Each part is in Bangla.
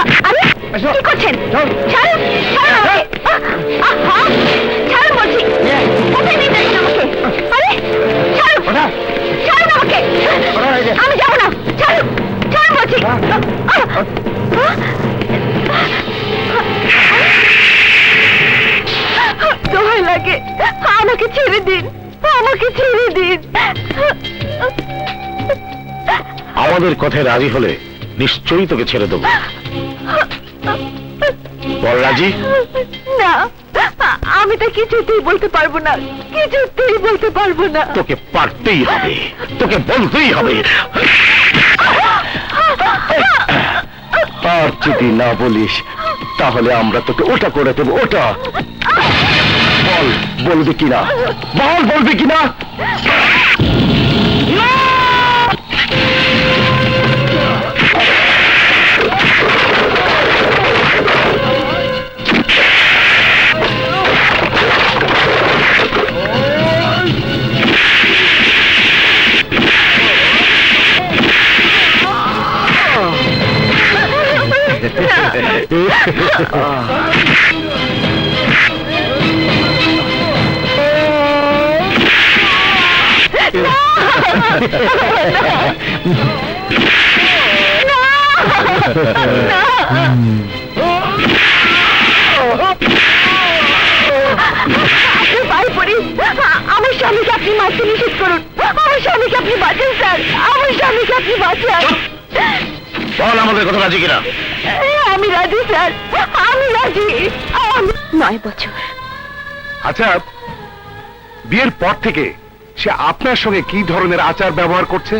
আরে এসো। কি করছেন? ছাড়ুন ছাড়ুন আমাকে। আহ, ছাড়ুন বলছি। কোথায় নিয়ে যাচ্ছেন আমাকে? আরে ছাড়ুন। ওঠা। ছাড়ুন আমাকে। ওঠা, এই যে। আমি যাব না। ছাড়ুন ছাড়ুন বলছি। আহ, আহ, আহ। দোহাই লাগে। আমাকে ছেড়ে দিন। আমাকে ছেড়ে দিন। আমাদের কথায় রাজি হলে নিশ্চয়ই তোকে ছেড়ে দেবো। বল রাজি। না আমি তো কিছুতেই বলতে পারব না কিছুতেই বলতে পারব না। তোকে পারতেই হবে তোকে বলতেই হবে। আর যদি না বলিস তাহলে আমরা তোকে ওটা করে দেবো ওটা। বল বলবি কিনা? বল বলবি কিনা? আপনি বাড়ি পড়ি আ- আমার স্বামীকে আপনি মারতে নিষেধ করুন। আমার স্বামীকে আপনি বাঁচান স্যার। আমার স্বামীকে আপনি বাঁচান। বল আমাদের কথা রাজি কিনা? আমি রাজি স্যার। আমি রাজি। নয় বছর। আচ্ছা বিয়ের পর থেকে সে আপনার সঙ্গে কি ধরনের আচার ব্যবহার করছে?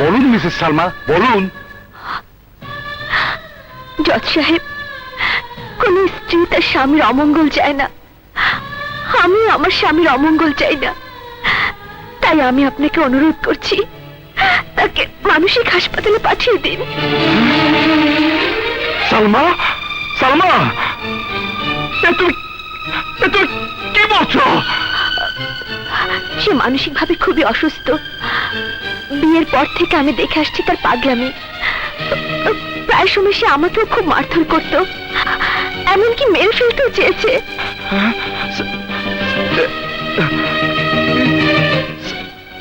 বলুন মিসেস সালমা বলুন। জজ সাহেব কোন স্ত্রী তার স্বামীর অমঙ্গল চায় না। আমি আমার স্বামীর অমঙ্গল চাই না। তাই আমি আপনাকে অনুরোধ করছি তাকে মানসিক হাসপাতালে পাঠিয়ে দিন। সালমা সালমা! এ তুমি তুমি কি বলছো? সে মানসিকভাবে খুবই অসুস্থ। বিয়ের পর থেকে আমি দেখে আসছি তার পাগলামি। প্রায় সময় সে আমাকেও খুব মারধর করত। এমনকি মেরে ফেলতেও চেয়েছে।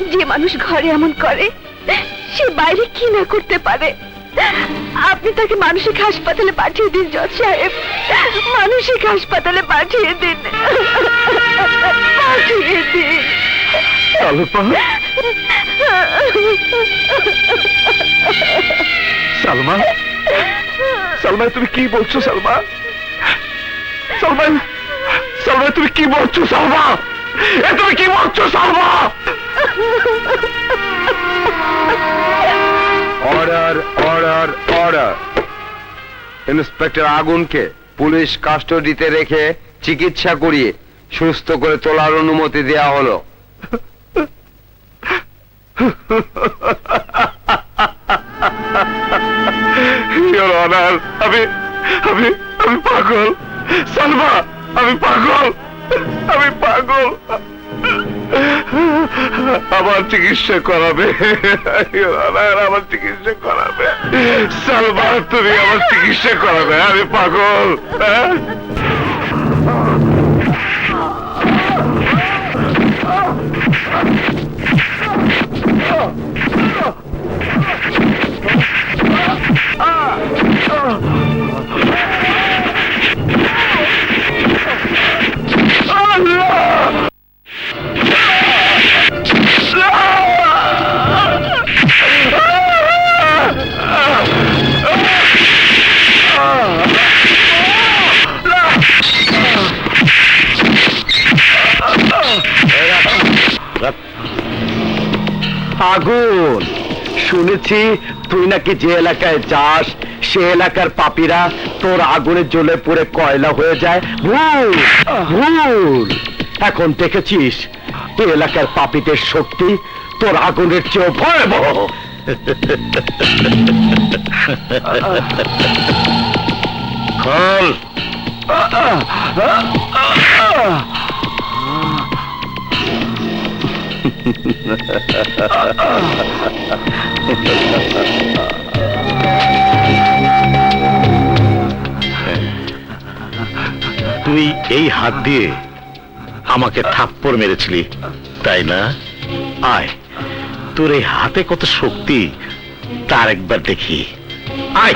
যে মানুষ ঘরে এমন করে, সে বাইরে কি না করতে পারে? আপনি তাকে মানসিক হাসপাতালে পাঠিয়ে দিন, জজ সাহেব। মানসিক হাসপাতালে পাঠিয়ে দিন। পাঠিয়ে দিন। সালমা। সালমা, তুমি কি বলছো, সালমা? সালমা সালমা, তুমি কি বলছো, সালমা? এ তুমি কি বলছো Salma? Order order order inspector আগুনকে পুলিশ কাস্টডিতে রেখে চিকিৎসা করিয়ে সুস্থ করে তোলার অনুমতি দেয়া হলো। আমি আমি আমি পাগল। সালমা আমি পাগল। আমি আমার চিকিৎসা করাবে। আমার চিকিৎসা করাবে। সালমা তুমি আমার চিকিৎসা করাবে আমি পাগল। হ্যাঁ? আগুন শুনেছি তুই নাকি যে এলাকায় যাস সে এলাকার পাপীরা তোর আগুনে জ্বলে পুড়ে কয়লা হয়ে যায়। ভুল ভুল। এখন দেখেছিস তুই এলাকার পাপীদের শক্তি তোর আগুনের চেয়েও ভয়াবহ। খল। তুই এই হাত দিয়ে আমাকে থাপ্পড় মেরেছিলি, তাই না? আয়, তোর এই হাতে কত শক্তি, তার একবার দেখি। আয়।